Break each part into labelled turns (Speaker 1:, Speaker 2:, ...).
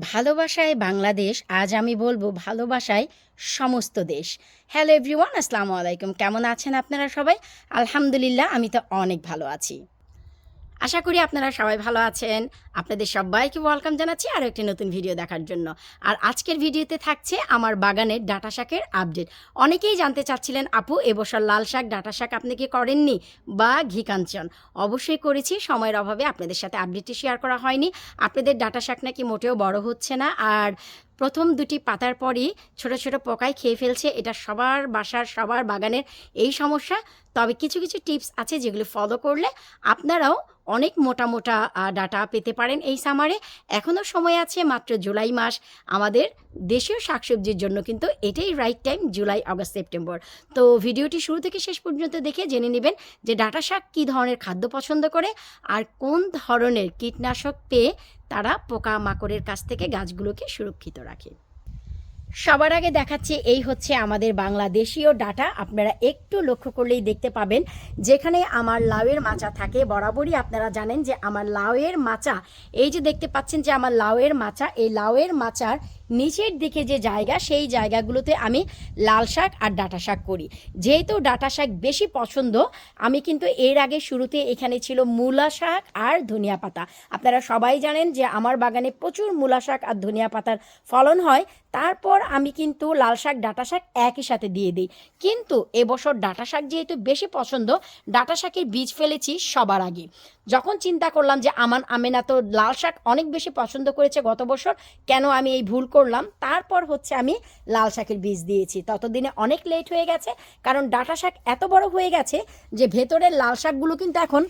Speaker 1: ভালোবাসায় বাংলাদেশ, আজ আমি বলব ভালোবাসায় সমস্ত দেশ। হ্যালো এভরিওয়ান আসসালামু আলাইকুম। কেমন আছেন আপনারা সবাই? আলহামদুলিল্লাহ, আমি তো অনেক ভালো আছি। আশা করি আপনারা সবাই ভালো আছেন। আপনাদের সবাইকে ওয়েলকাম জানাচ্ছি আরও একটি নতুন ভিডিও দেখার জন্য। আর আজকের ভিডিওতে থাকছে আমার বাগানের ডাটা শাকের আপডেট। অনেকেই জানতে চাচ্ছিলেন, আপু, এবছর লাল শাক, ডাটা শাক আপনি কি করেননি? বা ঘি কাঞ্চন অবশ্যই করেছি, সময়ের অভাবে আপনাদের সাথে আপডেটটি শেয়ার করা হয়নি। আপনাদের ডাটা শাক নাকি মোটেও বড় হচ্ছে না। আর প্রথম দুটি পাতার পরই ছোট ছোট পোকায় খেয়ে ফেলছে, এটা সবার বাসার, সবার বাগানের এই সমস্যা। তবে কিছু কিছু টিপস আছে যেগুলো ফলো করলে আপনারাও অনেক মোটা মোটা ডাটা পেতে পারেন এই সামারে। এখনও সময় আছে মাত্র জুলাই মাস। আমাদের দেশীয় শাকসবজির জন্য কিন্তু এটাই right time July, August, September. তো ভিডিওটি শুরু থেকে শেষ পর্যন্ত দেখে জেনে নেবেন যে ডাটা শাক কী ধরনের খাদ্য পছন্দ করে আর কোন ধরনের কীটনাশক পেয়ে তারা পোকামাকড়ের কাছ থেকে গাছগুলোকে সুরক্ষিত রাখে। সবার আগে দেখাচ্ছি এই হচ্ছে আমাদের বাংলাদেশীয় ডাটা। আপনারা একটু লক্ষ্য করলেই দেখতে পাবেন, যেখানে আমার লাউয়ের মাচা থাকে। বরাবরই আপনারা জানেন যে আমার লাউয়ের মাচা, এই যে দেখতে পাচ্ছেন যে আমার লাউয়ের মাচা, এই লাউয়ের মাচার নিচের দিকে যে জায়গা, সেই জায়গাগুলোতে আমি লাল শাক আর ডাটা শাক করি। যেহেতু ডাটা শাক বেশি পছন্দ, আমি কিন্তু এর আগে শুরুতে এখানে ছিল মূলা শাক আর ধনিয়া পাতা। আপনারা সবাই জানেন যে আমার বাগানে প্রচুর মূলা শাক আর ধনিয়া পাতার ফলন হয়। তারপর আমি কিন্তু লাল শাক, ডাটা শাক একই সাথে দিয়ে দিই। কিন্তু এবছর ডাটা শাক যেহেতু বেশি পছন্দ, ডাটা শাকের বীজ ফেলেছি সবার আগে। যখন চিন্তা করলাম যে আমার আমেনা তো লাল শাক অনেক বেশি পছন্দ করেছে গত বছর, কেন আমি এই ভুল করলাম, তারপর হচ্ছে আমি লাল শাকের বীজ দিয়েছি। ততদিনে অনেক লেট হয়ে গেছে, কারণ ডাটা শাক এত বড় হয়ে গেছে যে ভেতরের লাল শাকগুলো কিন্তু এখন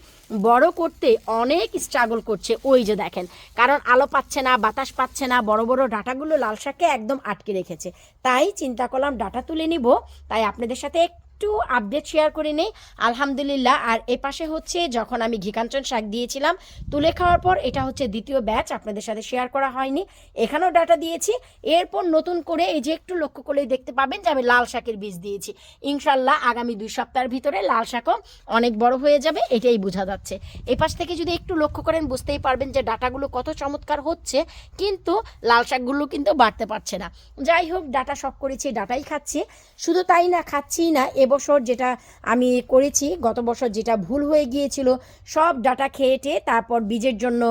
Speaker 1: বড় করতে অনেক স্ট্রাগল করছে। ওই যে দেখেন, কারণ আলো পাচ্ছে না, বাতাস পাচ্ছে না, বড় বড় ডাটাগুলো লাল শাককে একদম আটকে রেখেছে। তাই চিন্তা করলাম, ডাটা তুলে নিব। তাই আপনাদের সাথে একটু আপডেট শেয়ার করে নেই। আলহামদুলিল্লাহ, আর এ পাশে হচ্ছে যখন আমি ঘিকাঞ্চন শাক দিয়েছিলাম, তুলে খাওয়ার পর এটা হচ্ছে দ্বিতীয় ব্যাচ আপনাদের সাথে শেয়ার করা হয়নি। এখানেও ডাটা দিয়েছি। এরপর নতুন করে এই যে একটু লক্ষ্য করলেই দেখতে পাবেন যে আমি লাল শাকের বীজ দিয়েছি। ইনশাল্লাহ আগামী দুই সপ্তাহের ভিতরে লাল শাকও অনেক বড় হয়ে যাবে, এটাই বোঝা যাচ্ছে। এ পাশ থেকে যদি একটু লক্ষ্য করেন, বুঝতেই পারবেন যে ডাটাগুলো কত চমৎকার হচ্ছে, কিন্তু লাল শাকগুলো কিন্তু বাড়তে পারছে না। যাই হোক, ডাটা সব করেছি, ডাটাই খাচ্ছি। শুধু তাই না খাচ্ছি না এবছর যেটা আমি করেছি, গত বছর যেটা ভুল হয়ে গিয়েছিল, সব ডাটা খেয়ে টেয়ে তারপর বীজের জন্য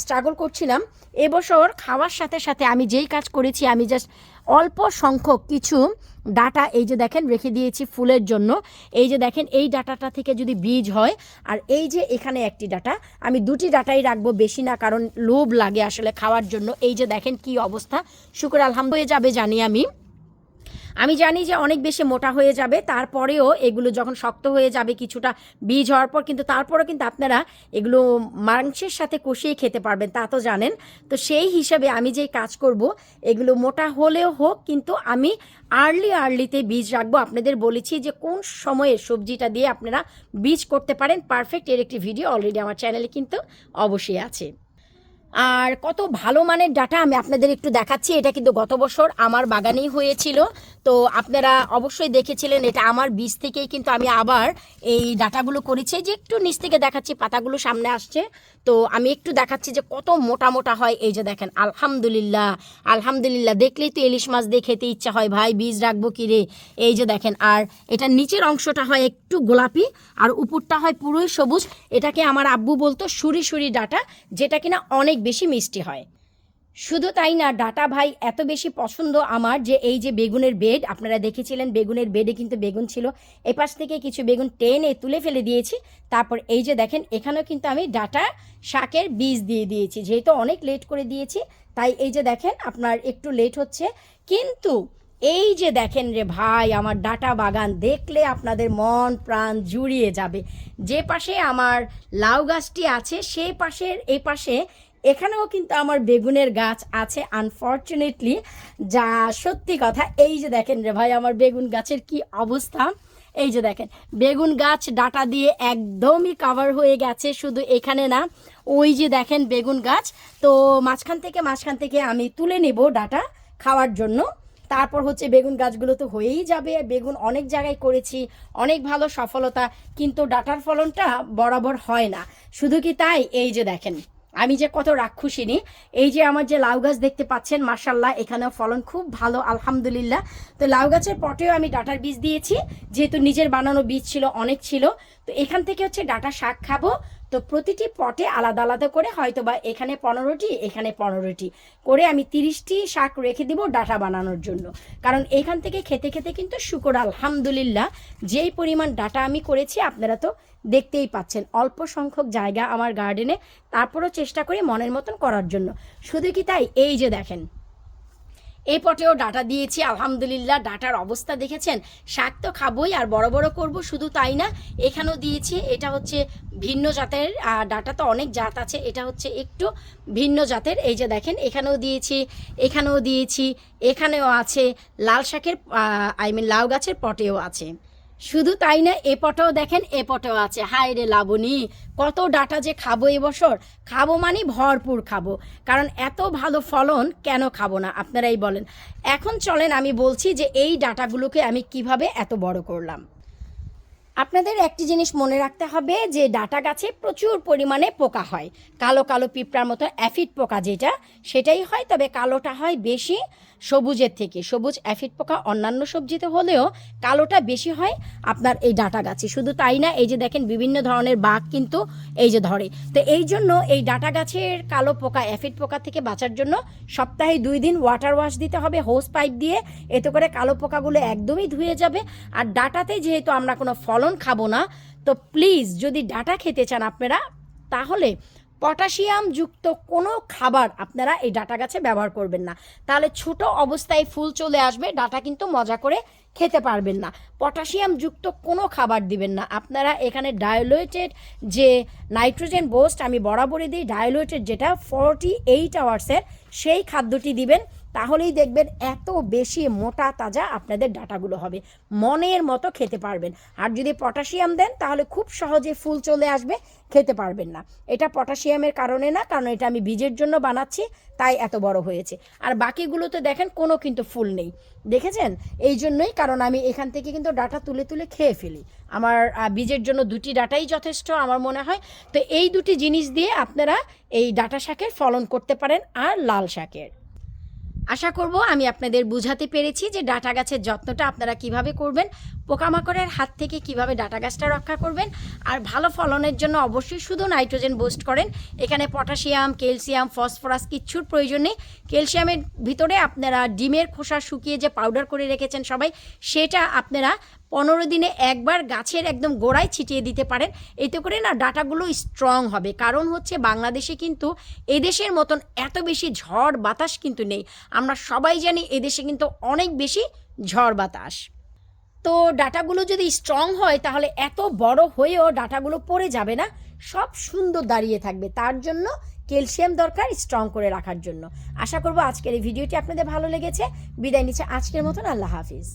Speaker 1: স্ট্রাগল করছিলাম। এবছর খাওয়ার সাথে সাথে আমি যেই কাজ করেছি, আমি জাস্ট অল্প সংখ্যক কিছু ডাটা এই যে দেখেন রেখে দিয়েছি ফুলের জন্য। এই যে দেখেন এই ডাটাটা থেকে যদি বীজ হয়, আর এই যে এখানে একটি ডাটা, আমি দুটি ডাটাই রাখব বেশি না, কারণ লোভ লাগে আসলে খাওয়ার জন্য। এই যে দেখেন কি অবস্থা, শুক্র আলহামদুলিল্লাহ, হয়ে যাবে জানি আমি। আমি জানি যে অনেক বেশি মোটা হয়ে যাবে, তারপরেও এগুলো যখন শক্ত হয়ে যাবে কিছুটা বীজ হওয়ার পর, কিন্তু তারপরেও কিন্তু আপনারা এগুলো মাংসের সাথে কষিয়ে খেতে পারবেন, তা তো জানেন। তো সেই হিসাবে আমি যেই কাজ করব, এগুলো মোটা হলেও হোক, কিন্তু আমি আর্লি আর্লিতে বীজ রাখব। আপনাদের বলেছি যে কোন সময়ে সবজিটা দিয়ে আপনারা বীজ করতে পারেন পারফেক্ট এর একটি ভিডিও অলরেডি আমার চ্যানেলে কিন্তু অবশ্যই আছে। আর কত ভালো মানের ডাটা আমি আপনাদের একটু দেখাচ্ছি, এটা কিন্তু গত বছর আমার বাগানেই হয়েছিল। তো আপনারা অবশ্যই দেখেছিলেন, এটা আমার বীজ থেকেই কিন্তু আমি আবার এই ডাটাগুলো করেছি। যে একটু নিচ থেকে দেখাচ্ছি, পাতাগুলো সামনে আসছে। তো আমি একটু দেখাচ্ছি যে কত মোটা মোটা হয়। এই যে দেখেন, আলহামদুলিল্লাহ আলহামদুলিল্লাহ, দেখলেই তো ইলিশ মাছ দিয়ে খেতে ইচ্ছা হয়। ভাই, বীজ রাখব কি রে? এই যে দেখেন, আর এটা নিচের অংশটা হয় একটু গোলাপি, আর উপরটা হয় পুরোই সবুজ। এটাকে আমার আব্বু বলতো সুরি সুরি ডাটা, যেটা কিনা অনেক বেশি মিষ্টি হয়। শুধু তাই না, ডাটা ভাই, এত বেশি পছন্দ আমার যে এই যে বেগুনের বেড, আপনারা দেখেছিলেন বেগুনের বেডে কিন্তু বেগুন ছিল। এপাশ থেকে কিছু বেগুন টেনে তুলে ফেলে দিয়েছি। তারপর এই যে দেখেন, এখানেও কিন্তু আমি ডাটা শাকের বীজ দিয়ে দিয়েছি। যেহেতু অনেক লেট করে দিয়েছি, তাই এই যে দেখেন, আপনার একটু লেট হচ্ছে। কিন্তু এই যে দেখেন রে ভাই, আমার ডাটা বাগান দেখলে আপনাদের মন প্রাণ জুড়িয়ে যাবে। যে পাশে আমার লাউ গাছটি আছে সেই পাশের এই পাশে এখানেও কিন্তু আমার বেগুনের গাছ আছে আনফর্চুনেটলি যা সত্যি কথা, এই যে দেখেন রে ভাই, আমার বেগুন গাছের কি অবস্থা। এই যে দেখেন, বেগুন গাছ ডাটা দিয়ে একদমই কাভার হয়ে গেছে, শুধু এখানে না, ওই যে দেখেন বেগুন গাছ। তো মাঝখান থেকে মাঝখান থেকে আমি তুলে নেব ডাটা খাওয়ার জন্য। তারপর হচ্ছে বেগুন গাছগুলো তো হয়েই যাবে। বেগুন অনেক জায়গায় করেছি, অনেক ভালো সফলতা, কিন্তু ডাটার ফলনটা বরাবর হয় না। শুধু কি তাই? এই যে দেখেন। আমি যে কত রাক্ষসিনী এই যে আমার যে লাউ গাছ দেখতে পাচ্ছেন মার্শাল্লাহ এখানেও ফলন খুব ভালো, আলহামদুলিল্লাহ। তো লাউ গাছের পটেও আমি ডাটার বীজ দিয়েছি, যেহেতু নিজের বানানো বীজ ছিল, অনেক ছিল। তো এখান থেকে হচ্ছে ডাটা শাক খাব তো প্রতিটি পটে আলাদা আলাদা করে হয়তো বা এখানে পনেরোটি এখানে পনেরোটি। করে আমি তিরিশটি শাক রেখে দিব ডাটা বানানোর জন্য। কারণ এখান থেকে খেতে খেতে কিন্তু শুকর, আলহামদুলিল্লাহ, যেই পরিমাণ ডাটা আমি করেছি, আপনারা তো দেখতেই পাচ্ছেন। অল্প সংখ্যক জায়গা আমার গার্ডেনে তারপরও চেষ্টা করি মনের মতন করার জন্য। শুধু কি তাই? এই যে দেখেন। এই পটেও ডাটা দিয়েছি, আলহামদুলিল্লাহ। ডাটার অবস্থা দেখেছেন? শাক তো খাবোই আর বড় বড় করব শুধু তাই না, এখানেও দিয়েছি। এটা হচ্ছে ভিন্ন জাতের ডাটা তো অনেক জাত আছে, এটা হচ্ছে একটু ভিন্ন জাতের। এই যে দেখেন, এখানেও দিয়েছি এখানেও দিয়েছি, এখানেও আছে। লাল শাকের আই মিন লাউ গাছের পটেও আছে। শুধু তাই না এ পটেও দেখেন এ পটেও আছে। হায় রে লাবণী, কত ডাটা যে খাব এবছর খাব মানে ভরপুর খাব। কারণ এত ভালো ফলন কেন খাব না? আপনারাই বলেন। এখন চলেন, আমি বলছি যে এই ডাটাগুলোকে আমি কীভাবে এত বড় করলাম? আপনাদের একটি জিনিস মনে রাখতে হবে, যে ডাটা গাছে প্রচুর পরিমাণে পোকা হয়। কালো কালো পিঁপড়ার মতো অ্যাফিড পোকা যেটা, সেটাই হয়, তবে কালোটা হয় বেশি সবুজের থেকে। সবুজ অ্যাফিড পোকা অন্যান্য সবজিতে হলেও কালোটা বেশি হয় আপনার এই ডাটা গাছে। শুধু তাই না, এই যে দেখেন বিভিন্ন ধরনের বাঘ কিন্তু এই যে ধরে। তো এই জন্য এই ডাটা গাছের কালো পোকা, অ্যাফিড পোকা থেকে বাঁচার জন্য সপ্তাহে দুই দিন ওয়াটার ওয়াশ দিতে হবে হোস পাইপ দিয়ে। এতে করে কালো পোকাগুলো একদমই ধুয়ে যাবে। আর ডাটাতে যেহেতু আমরা কোনো ফলন খাব না। তো প্লিজ যদি ডাটা খেতে চান আপনারা, তাহলে পটাশিয়াম যুক্ত কোনো খাবার আপনারা এই ডাটা গাছে ব্যবহার করবেন না। তাহলে ছোট অবস্থায় ফুল চলে আসবে, ডাটা কিন্তু মজা করে খেতে পারবেন না। পটাশিয়াম যুক্ত কোনো খাবার দিবেন না। আপনারা এখানে ডায়োলেটেড যে নাইট্রোজেন বোস্ট আমি বরাবরই দিই ডায়োলেটেড যেটা ফর্টি এইট আওয়ার্সের সেই খাদ্যটি দিবেন। তাহলেই দেখবেন এত বেশি মোটা তাজা আপনাদের ডাটাগুলো হবে। মনের মতো খেতে পারবেন। আর যদি পটাশিয়াম দেন, তাহলে খুব সহজে ফুল চলে আসবে, খেতে পারবেন না। এটা পটাশিয়ামের কারণে না, কারণ এটা আমি বীজের জন্য বানাচ্ছি, তাই এত বড় হয়েছে। আর বাকিগুলোতে দেখেন, কোনো কিন্তু ফুল নেই। দেখেছেন? এই জন্যই, কারণ আমি এখান থেকে কিন্তু ডাটা তুলে তুলে খেয়ে ফেলি। আমার বীজের জন্য দুটি ডাটাই যথেষ্ট আমার মনে হয়। তো এই দুটি জিনিস দিয়ে আপনারা এই ডাটা শাকের ফলন করতে পারেন, আর লাল শাকের। আশা করব আমি আপনাদের বুঝাতে পেরেছি যে ডাটা গাছের যত্নটা আপনারা কীভাবে করবেন, পোকামাকড়ের হাত থেকে কীভাবে ডাটা গাছটা রক্ষা করবেন, আর ভালো ফলনের জন্য অবশ্যই শুধু নাইট্রোজেন বোস্ট করেন। এখানে পটাশিয়াম, ক্যালসিয়াম, ফসফরাস কিচ্ছুর প্রয়োজন নেই। ক্যালসিয়ামের ভিতরে আপনারা ডিমের খোসা শুকিয়ে যে পাউডার করে রেখেছেন সবাই, সেটা আপনারা পনেরো দিনে একবার গাছের একদম গোড়ায় ছিটিয়ে দিতে পারেন। এতে করে না ডাটাগুলো স্ট্রং হবে। কারণ হচ্ছে বাংলাদেশে কিন্তু এদেশের মতন এত বেশি ঝড় বাতাস কিন্তু নেই। আমরা সবাই জানি এদেশে কিন্তু অনেক বেশি ঝড় বাতাস। তো ডাটাগুলো যদি স্ট্রং হয়, তাহলে এত বড় হয়েও ডাটাগুলো পড়ে যাবে না। সব সুন্দর দাঁড়িয়ে থাকবে। তার জন্য ক্যালসিয়াম দরকার স্ট্রং করে রাখার জন্য। আশা করব আজকের এই ভিডিওটি আপনাদের ভালো লেগেছে। বিদায় নিচ্ছে আজকের মতন। আল্লাহ হাফিজ।